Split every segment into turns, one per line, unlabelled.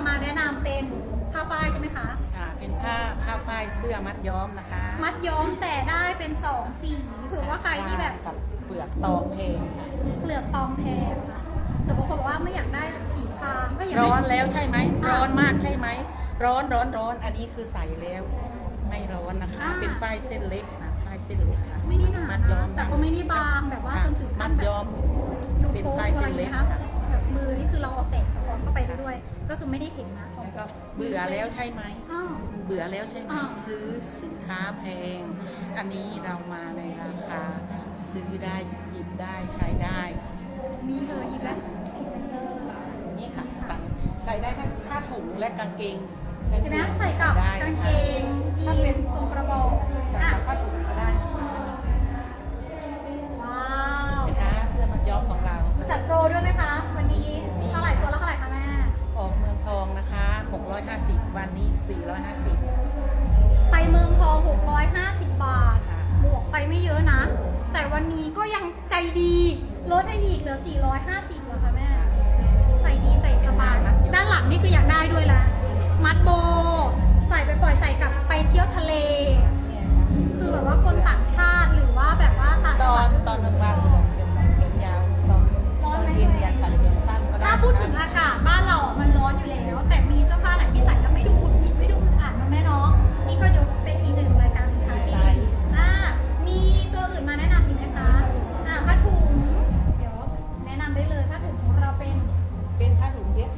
ำมาแนะนำเป็นผ้าฝ้ายใช่ไหมคะ
ค่ะเป็นผ้าผ้าฝ้ายเสื้อมัดย้อมนะคะ
มัดย้อมแต่ได้เป็นสองสีเผื่อว่าใครที่แบบ
กับเปลือกตองเพลง
เปลือกตองแพงเผื่อบางคนบอกว่าไม่อยากได้สีครามก็อยากได้
ร้อน
สี
แล้วใช่ไหม
อะ
ร้อนมากใช่ไหมร้อนร้อนร้อนอันนี้คือใส่แล้ว ไม่ร้อนนะคะ
อ่า
เป็นฝ้ายเส้นเล็กนะฝ้ายเส้นเล็กค่ะ
ไม่ได้หนา
มัดย้อ
นะ
ม
แต่ก็ไม่ได้บางแบบว่า
ค่ะ
จนถึงขั้น
มัด
แบบ
ย้อม
ดู
เป็น
โป๊ะ
ฝ้าย
อะไร
เส้นเล็ก
นะคะ
ค่ะ
แบบมือนี่คือเราเอาแสงสะท้อนเข้าไปได้ด้วย ก็คือไม่ได้เห็นนะ
แล้วก็เบื่อแล้วใช่ไหม
อ้าว
เบื่อแล้วใช่ไหม
อ่า
ซื้อสินค้าแพง อันนี้เรามาในราคา ซื้อได้หยิบได้ใช้ได้
นี่เลยอีกแล้วพรีเซนเตอร์
นี่ค่ะใส่ใส่ได้ทั้งผ้าถุงและกางเกง
เห็นไหมใส่กับ
ได้
กางเกง วั
น
นี้
450
ไปเมืองทอง650 บาท
ค่ะ
บวกไปไม่เยอะนะ แต่วันนี้ก็ยังใจดี ลดให้อีกเหลือ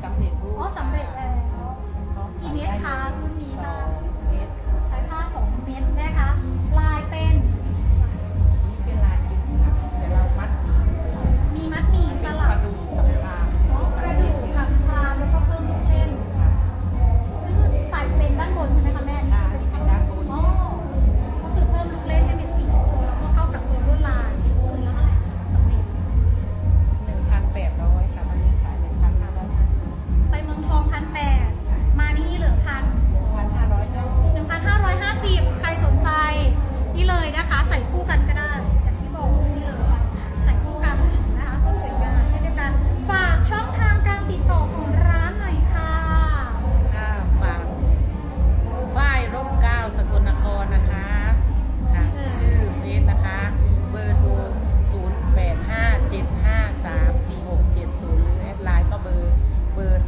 สำเร็
จรูป
อ๋อสำเร็จแล้วกี่เมตรคะรุ่นนี้
ส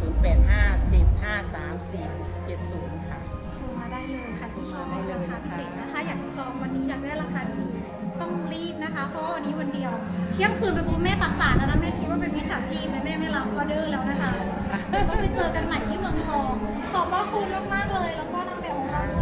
0857534740 ค่ะ
โทรมาได้เลยค่ะที่
ชอบได้เล
ยราคพิเศษนะคะ อยากจองวันนี้อยากได้ราคาดีต้องรีบนะคะ เพราะวันนี้วันเดียว เที่ยงคืนไปปุ๊บแม่ตัดสายแล้วนะแม่คิดว่าเป็นมิจฉาชีพนะแม่ไม่รับออเดอร์แล้วนะคะต้องไปเจอกันใหม่ที่เมืองทองขอบพระคุณมากๆเลย แล้วก็นางแบบของเราด้วย